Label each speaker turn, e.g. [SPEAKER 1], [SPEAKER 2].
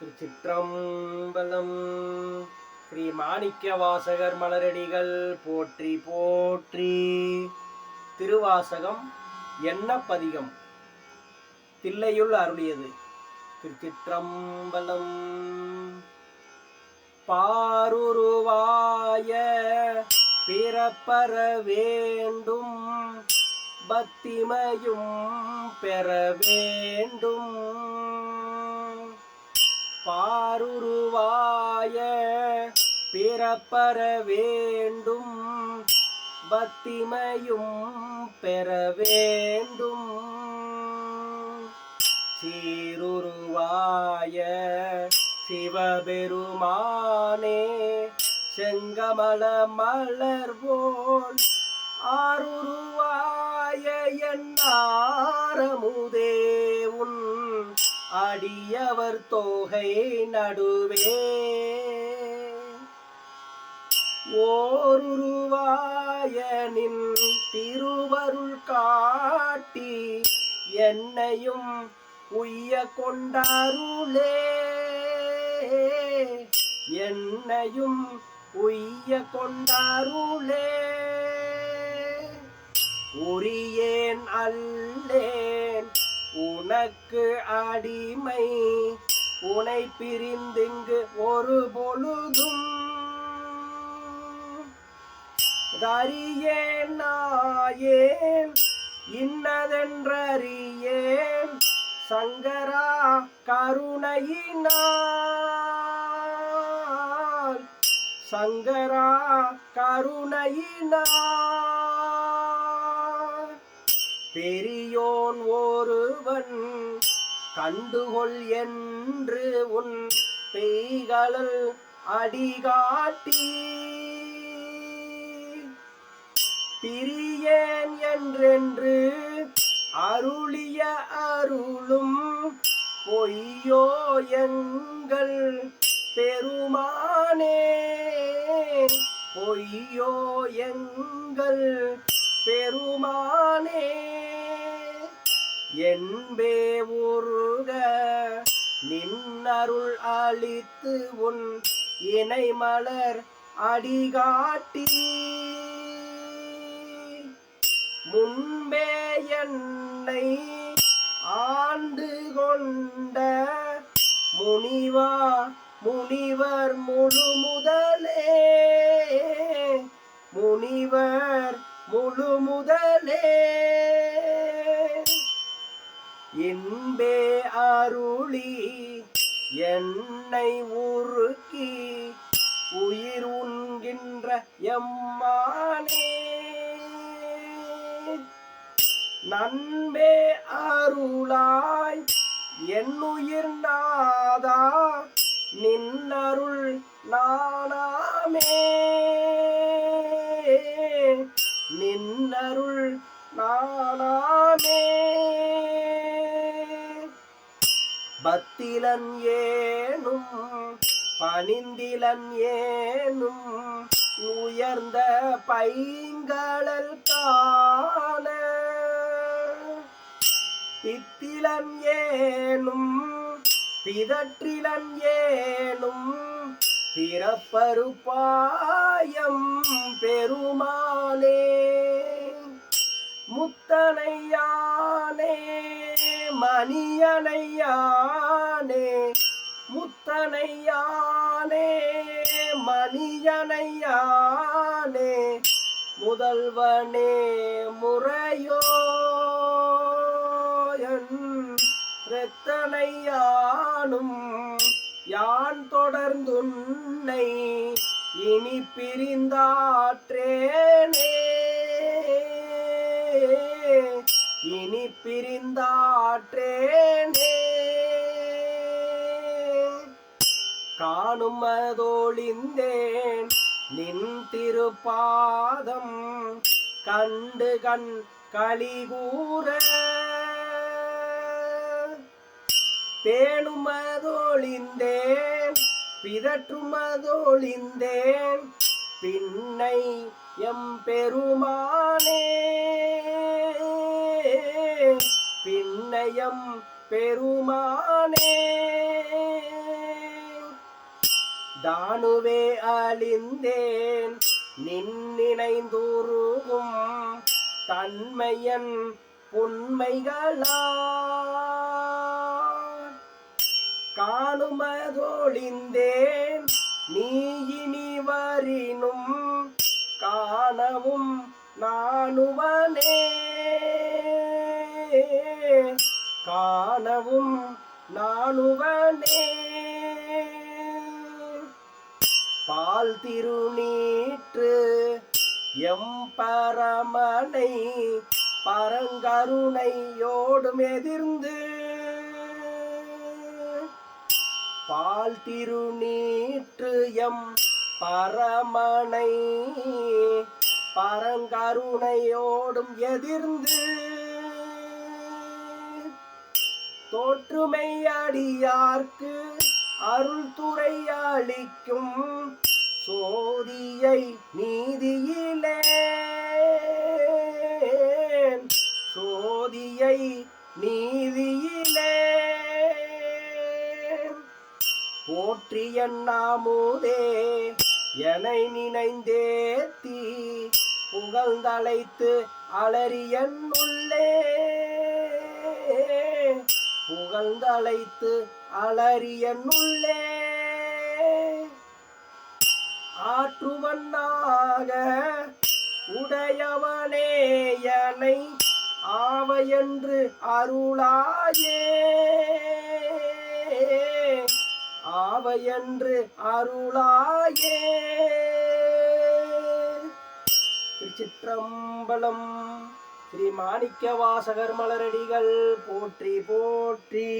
[SPEAKER 1] திருச்சிற்றம்பலம். ஸ்ரீ மாணிக்க வாசகர் மலரடிகள் போற்றி போற்றி. திருவாசகம் என்ன பதிகம் தில்லையுள் அருளியது. திருச்சிற்றம்பலம். பாருருவாய பிறப்பற வேண்டும். பக்திமையும் பெற வேண்டும். பாருருவாய பிறப்பற வேண்டும் பத்திமையும் பெற வேண்டும். சீருருவாய சிவபெருமானே செங்கமல மலர்வோன் ஆருருவாய என்னாரமுதே உன் அடியவர் தோகை நடுவே. ஓருருவாயனின் திருவருள் காட்டி என்னையும் உய்ய கொண்டாருளே. என்னையும் உய்ய கொண்டாருளே. உரியேன் அல்லேன் உனக்கு அடிமை. உனை பிரிந்திங்கு ஒரு பொழுதும். அறியேன் நாயேன் இன்னதென்றறியேன். சங்கரா கருணையினால். சங்கரா கருணையினால். பெரியோன் ஒருவன் கண்டுகொள் என்று உன் பெய்களல் அடிகாட்டி. பிரியேன் என்றென்று அருளிய அருளும் பொய்யோ எங்கள் பெருமானே. பொய்யோ எங்கள் பெருமானே. என்பே உருக நின்னருள் அளித்து உன் இணை மலர் அடிகாட்டி. முன்பே என்னை ஆண்டு கொண்ட முனிவா முனிவர் முழு முதலே முனிவர் முழு முதலே என்னை உருக்கி உயிர் உண்கின்ற எம்மானே. நன்பே அருளாய் என்னுயிர் நாதா நின்னருள் நானாமே. நின்னருள் நானாமே. பணிந்திலன் ஏனும் பணிந்திலன் ஏனும் உயர்ந்த பைங்களல் காண. பித்திலன் ஏனும் பிதற்றிலன் ஏனும் பிறப்பருப்பாயம் பெருமானே. முத்தனையானே மணியனையானே முத்தனையானே மணியனையானே முதல்வனே முறையோ ரத்தனையானும் யான் தொடர்ந்துன்னை இனி பிரிந்தாற்றேனே. இனி பிரிந்தா பிரிந்தாற்றேனே காணும் அதோழிந்தேன். நின் திருப்பாதம் கண்டு கண் கலிகூற பேணுமதோழிந்தேன் பிதற்றுமதோழிந்தேன் பின்னை எம் பெருமானே. பின்னயம் பெருமானே. தானுவே அழிந்தேன் நின்னினைந்துருகும் தன்மையன் உண்மைகளா காணுமதொழிந்தேன் நீ இனி வரினும் காணவும் நானுவனே. காணவும் நானுவனே பால் திருநீற்று எம்பரமனை பரங்கருணையோடும் எதிர்ந்து. பால் திருநீற்று எம் பரமனை பரங்கருணையோடும் எதிர்ந்து. தோற்றுமை அடியார்க்கு அருள் துறை அளிக்கும் சோதியை நீதியிலே. சோதியை நீதியிலே. போற்றிய நாமுதே எனை நினைந்தேத்தி புகழ்ந்தழைத்து அலறியன் உள்ளே. புகழ்ந்தழைத்து அலறிய நுள்ளே ஆற்றுவனாக உடையவனேயனை ஆவையென்று அருளாயே. ஆவையென்று அருளாயே. திருச்சிற்றம்பலம் ஸ்ரீ மாணிக்க வாசகர் மலரடிகள் போற்றி போற்றி.